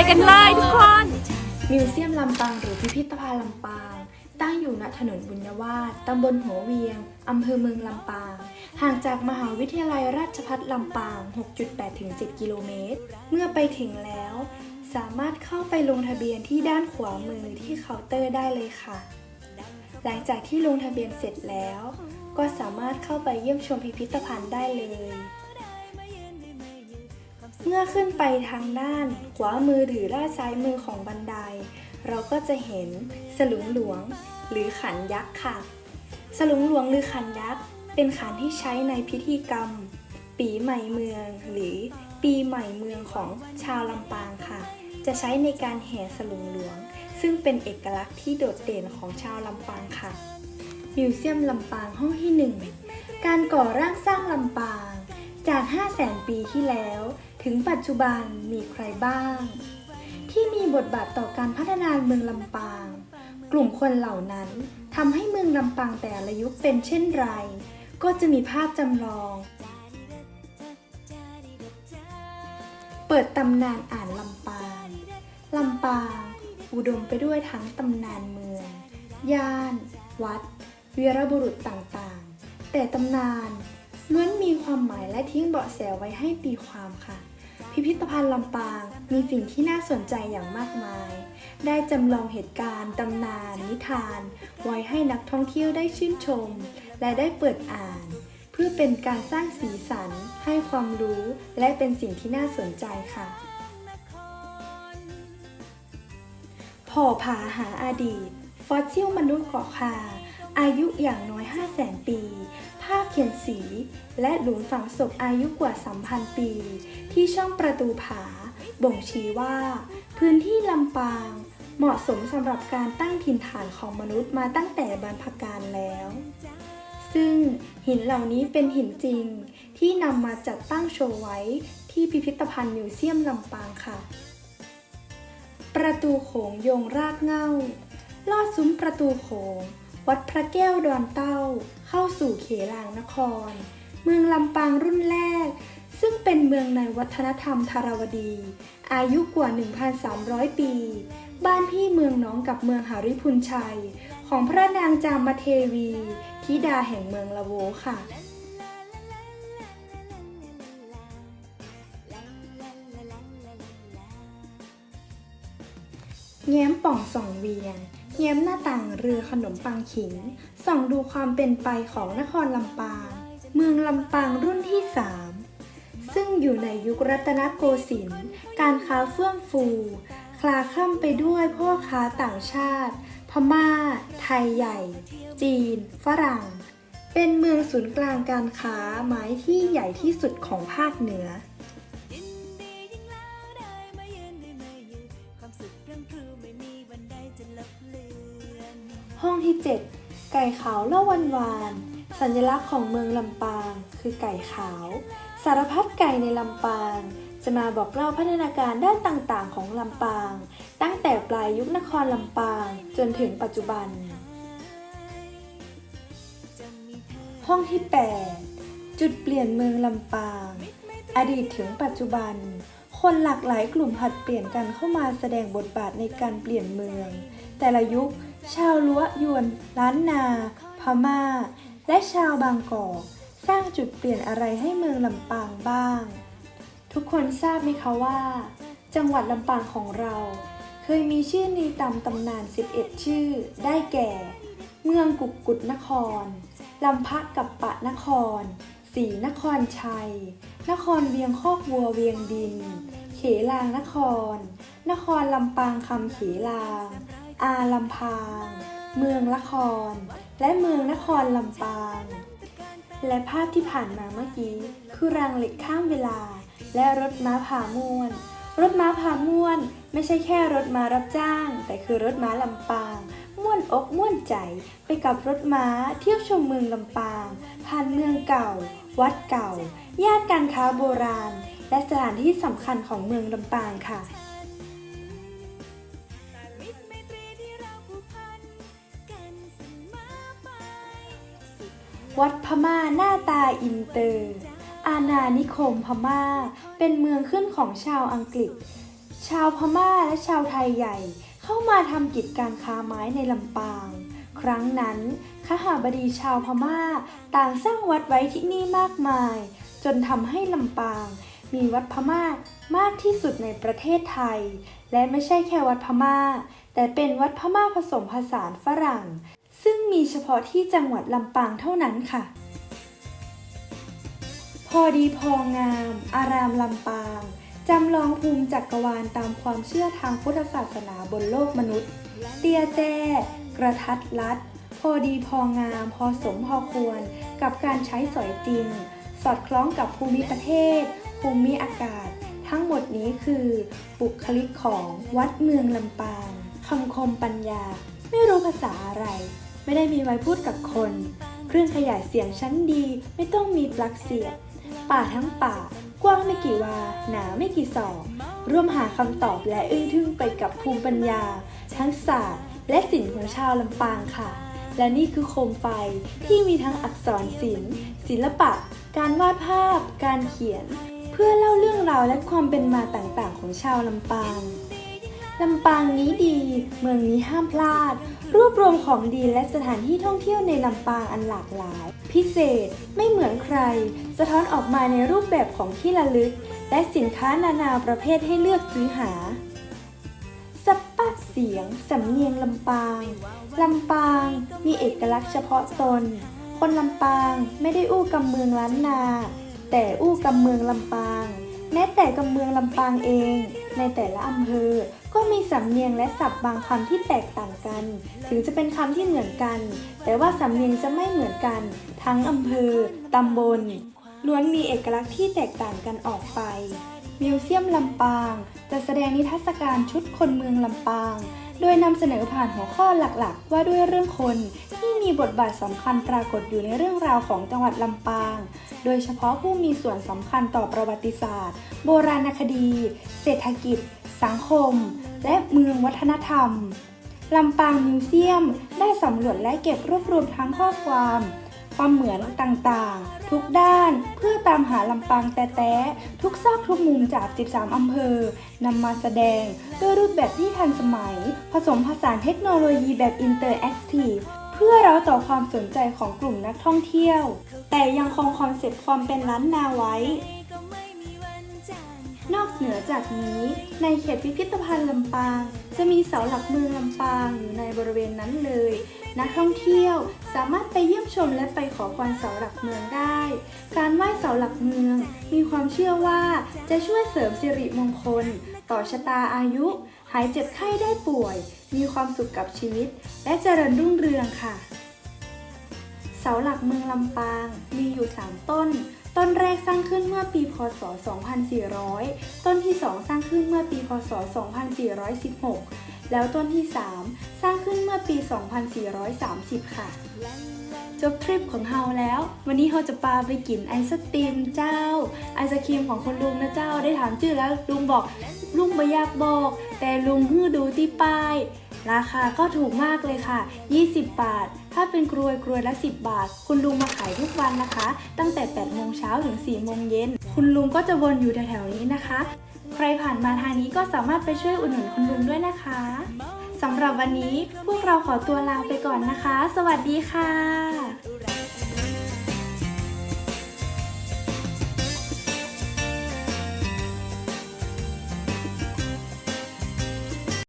เลยทุกคน มิวเซียมลำปางหรือพิพิธภัณฑ์ลำปาง ตั้งอยู่ณถนนบุญวาสตำบลหัวเวียง อำเภอเมืองลำปาง ห่างจากมหาวิทยาลัยราชภัฏลำปาง 6.8-7กิโลเมตร เมื่อไปถึงแล้ว สามารถเข้าไปลงทะเบียนที่ด้านขวามือที่เคาน์เตอร์ได้เลยค่ะ หลังจากที่ลงทะเบียนเสร็จแล้ว ก็สามารถเข้าไปเยี่ยมชมพิพิธภัณฑ์ได้เลย มื่อขึ้นไปทางด้านขวามือหรือด้านซ้ายมือของบันได เราก็จะเห็นสลุงหลวงหรือขันยักษ์ค่ะ สลุงหลวงหรือขันยักษ์เป็นขันที่ใช้ในพิธีกรรม ปีใหม่เมือง หรือปีใหม่เมืองของชาวลำปางค่ะ จะใช้ในการแห่สลุงหลวง ซึ่งเป็นเอกลักษณ์ที่โดดเด่นของชาวลำปางค่ะมิวเซียมลำปางห้องที่ 1 การก่อร่างสร้างลำปาง จาก 5 0 0แสนปีที่แล้ว ถึงปัจจุบันมีใครบ้าง ที่มีบทบาทต่อการพัฒนาเมืองลำปาง กลุ่มคนเหล่านั้นทำให้เมืองลำปางแต่ละยุคเป็นเช่นไร ก็จะมีภาพจำลอง เปิดตำนานอ่านลำปางลำปาง อุดมไปด้วยทั้งตำนานเมือง ย่าน วัด เวีรบุรุษต่างๆ แต่ตำนาน ล้วนมีความหมายและทิ้งเบาะแสไว้ให้ตีความค่ะ พิพิธภัณฑ์ลำปางมีสิ่งที่น่าสนใจอย่างมากมาย ได้จำลองเหตุการณ์ตำนาน นิทาน ไว้ให้นักท่องเที่ยวได้ชื่นชม และได้เปิดอ่าน เพื่อเป็นการสร้างสีสัน ให้ความรู้และเป็นสิ่งที่น่าสนใจค่ะผอผาหาอดีต ฟอสซิลมนุษย์เกาะคา อายุอย่างน้อย 5 0 0แสนปีาพเขียนสี และหลุมฝังศพอายุกว่า 3,000 ปี ที่ช่องประตูผา บ่งชี้ว่า พื้นที่ลำปาง เหมาะสมสำหรับการตั้งถิ่นฐานของมนุษย์มาตั้งแต่บรรพกาลแล้ว ซึ่งหินเหล่านี้เป็นหินจริง ที่นำมาจัดตั้งโชว์ไว้ที่พิพิธภัณฑ์มิวเซียมลำปางค่ะ ประตูโขงโยงรากเง้าลอดซุ้มประตูโขง วัดพระแก้วดอนเต้า เข้าสู่เขลางนคร เมืองลำปางรุ่นแรก ซึ่งเป็นเมืองในวัฒนธรรมธารวดี อายุกว่า 1,300 ปี บ้านพี่เมืองน้องกับเมืองหาริพุนชัย ของพระนางจามเทวีธิดาแห่งเมืองละโวค่ะแง้มป่องส่องเวียน แง้มหน้าต่างเรือขนมปังขิง ส่องดูความเป็นไปของนครลำปาง เมืองลำปางรุ่นที่สามซึ่งอยู่ในยุครัตนโกสินทร์ การค้าเฟื่องฟู คลาคล่ำไปด้วยพ่อค้าต่างชาติ พม่า ไทยใหญ่ จีน ฝรั่ง เป็นเมืองศูนย์กลางการค้าไม้ที่ใหญ่ที่สุดของภาคเหนือ ที่ 7 ไก่ขาวเล่าวันวาน สัญลักษณ์ของเมืองลำปาง คือไก่ขาว สารพัดไก่ในลำปาง จะมาบอกเล่าพัฒนาการด้านต่างๆ ของลำปาง ตั้งแต่ปลายยุคนครลำปาง จนถึงปัจจุบัน ห้องที่ 8 จุดเปลี่ยนเมืองลำปาง อดีตถึงปัจจุบัน คนหลากหลายกลุ่มผลัดเปลี่ยนกันเข้ามาแสดงบทบาทในการเปลี่ยนเมือง แต่ละยุค ชาวล้วยวนล้านนา พม่า และชาวบางกอกสร้างจุดเปลี่ยนอะไรให้เมืองลำปางบ้าง ทุกคนทราบไหมคะว่า จังหวัดลำปางของเรา เคยมีชื่อในตามตำนาน 11 ชื่อ ได้แก่ เมืองกุกกุดนครลำพักกับปะนครศรีนครชัย นครเวียงคอกวัวเวียงดิน เขลางนคร นครลำปางคำเขลาง อาลำพาง เมืองละคร และเมืองนครลำปาง และภาพที่ผ่านมาเมื่อกี้ คือรางเหล็กข้ามเวลา และรถม้าพาม่วน รถม้าพาม่วน ไม่ใช่แค่รถม้ารับจ้าง แต่คือรถม้าลำปางม่วนอกม่วนใจไปกับรถม้าเที่ยวชมเมืองลำปาง ผ่านเมืองเก่า วัดเก่า ย่านการค้าโบราณ และสถานที่สำคัญของเมืองลำปางค่ะ วัดพม่าหน้าตาอินเตอร์ อาณานิคมพม่า เป็นเมืองขึ้นของชาวอังกฤษ ชาวพม่าและชาวไทยใหญ่เข้ามาทำกิจการค้าไม้ในลำปาง ครั้งนั้นขหาบดีชาวพม่าต่างสร้างวัดไว้ที่นี่มากมาย จนทำให้ลำปาง มีวัดพม่ามากที่สุดในประเทศไทย และไม่ใช่แค่วัดพม่า แต่เป็นวัดพม่าผสมผสานฝรั่งซึ่ง มีเฉพาะที่จังหวัดลำปางเท่านั้นค่ะ พอดีพองาม อารามลำปาง จำลองภูมิจักรวาลตามความเชื่อทางพุทธศาสนาบนโลกมนุษย์ เตียแจ้กระทัดรัด พอดีพองาม พอสมพอควร กับการใช้สอยจริง สอดคล้องกับภูมิประเทศ ภูมิอากาศ ทั้งหมดนี้คือบุคลิกของวัดเมืองลำปางคำคมปัญญา ไม่รู้ภาษาอะไร ไม่ได้มีไว้พูดกับคน เครื่องขยายเสียงชั้นดีไม่ต้องมีปลั๊กเสียบ ป่าทั้งป่า กว้างไม่กี่วา หนาไม่กี่ศอก ร่วมหาคำตอบและอึ้งทึ่งไปกับภูมิปัญญา ทั้งศาสตร์ และศิลป์ของชาวลำปางค่ะ และนี่คือโคมไฟที่มีทั้งอักษรศิลป์ ศิลปะ การวาดภาพ การเขียน เพื่อเล่าเรื่องราวและความเป็นมาต่างๆ ของชาวลำปาง ลำปางนี้ดี เมืองนี้ห้ามพลาด รวบรวมของดีและสถานที่ท่องเที่ยวในลำปางอันหลากหลาย พิเศษไม่เหมือนใคร สะท้อนออกมาในรูปแบบของที่ระลึก และสินค้านานาประเภทให้เลือกซื้อหาสปัดเสียงสำเนียงลำปางลำปางมีเอกลักษณ์เฉพาะตน คนลำปางไม่ได้อู้กำเมืองล้านนา แต่อู้กำเมืองลำปาง แม้แต่กำเมืองลำปางเอง ในแต่ละอำเภอ ก็มีสำเนียงและศัพท์บางคำที่แตกต่างกัน ถึงจะเป็นคำที่เหมือนกัน แต่ว่าสำเนียงจะไม่เหมือนกัน ทั้งอำเภอ ตำบล ล้วนมีเอกลักษณ์ที่แตกต่างกันออกไปมิวเซียมลำปาง จะแสดงนิทรรศการชุดคนเมืองลำปาง โดยนำเสนอผ่านหัวข้อหลักๆ ว่าด้วยเรื่องคนที่มีบทบาทสำคัญปรากฏอยู่ในเรื่องราวของจังหวัดลำปาง โดยเฉพาะผู้มีส่วนสำคัญต่อประวัติศาสตร์ โบราณคดี เศรษฐกิจ สังคม และเมืองวัฒนธรรม ลำปางมิวเซียมได้สำรวจและเก็บรวบรวมทั้งข้อความ ความเหมือนต่างๆ ทุกด้านเพื่อตามหาลำปางแต่แต่ทุกซอกทุกมุมจาก 13 อำเภอนำมาแสดงด้วยรูปแบบที่ทันสมัย ผสมผสานเทคโนโลยีแบบอินเตอร์แอคทีฟเพื่อเราต่อความสนใจของกลุ่มนักท่องเที่ยว แต่ยังคงคอนเซ็ปต์ความเป็นล้านนาไว้ นอกเหนือจากนี้ ในเขตพิพิธภัณฑ์ลำปาง จะมีเสาหลักเมืองลำปางอยู่ในบริเวณนั้นเลย นักท่องเที่ยวสามารถไปเยี่ยมชมและไปขอพรเสาหลักเมืองได้ การไหว้เสาหลักเมือง มีความเชื่อว่าจะช่วยเสริมสิริมงคล ต่อชะตาอายุ หายเจ็บไข้ได้ป่วย มีความสุขกับชีวิต และเจริญรุ่งเรืองค่ะ เสาหลักเมืองลำปางมีอยู่ 3 ต้น ต้นแรกสร้างขึ้นเมื่อปี พศ 2400 ต้นที่ 2 สร้างขึ้นเมื่อปี พศ 2416 แล้วต้นที่ 3 สร้างขึ้นเมื่อปี 2430 ค่ะ จบทริปของเฮาแล้ว วันนี้เฮาจะปาไปกินไอศตรีมเจ้า ไอศครีมของคนลุงนะเจ้า ได้ถามชื่อแล้วลุงบอกลุงไม่อยากบอก แต่ลุงฮื้อดูที่ป้าย ราคาก็ถูกมากเลยค่ะ 20 บาท ถ้าเป็นกรวยกรวยละ 10 บาท คุณลุงมาขายทุกวันนะคะ ตั้งแต่ 8 โมงเช้าถึง 4 โมงเย็น คุณลุงก็จะวนอยู่แถวๆนี้นะคะ ใครผ่านมาทางนี้ก็สามารถไปช่วยอุดหนุนคุณลุงด้วยนะคะสำหรับวันนี้พวกเราขอตัวลาไปก่อนนะคะ สวัสดีค่ะ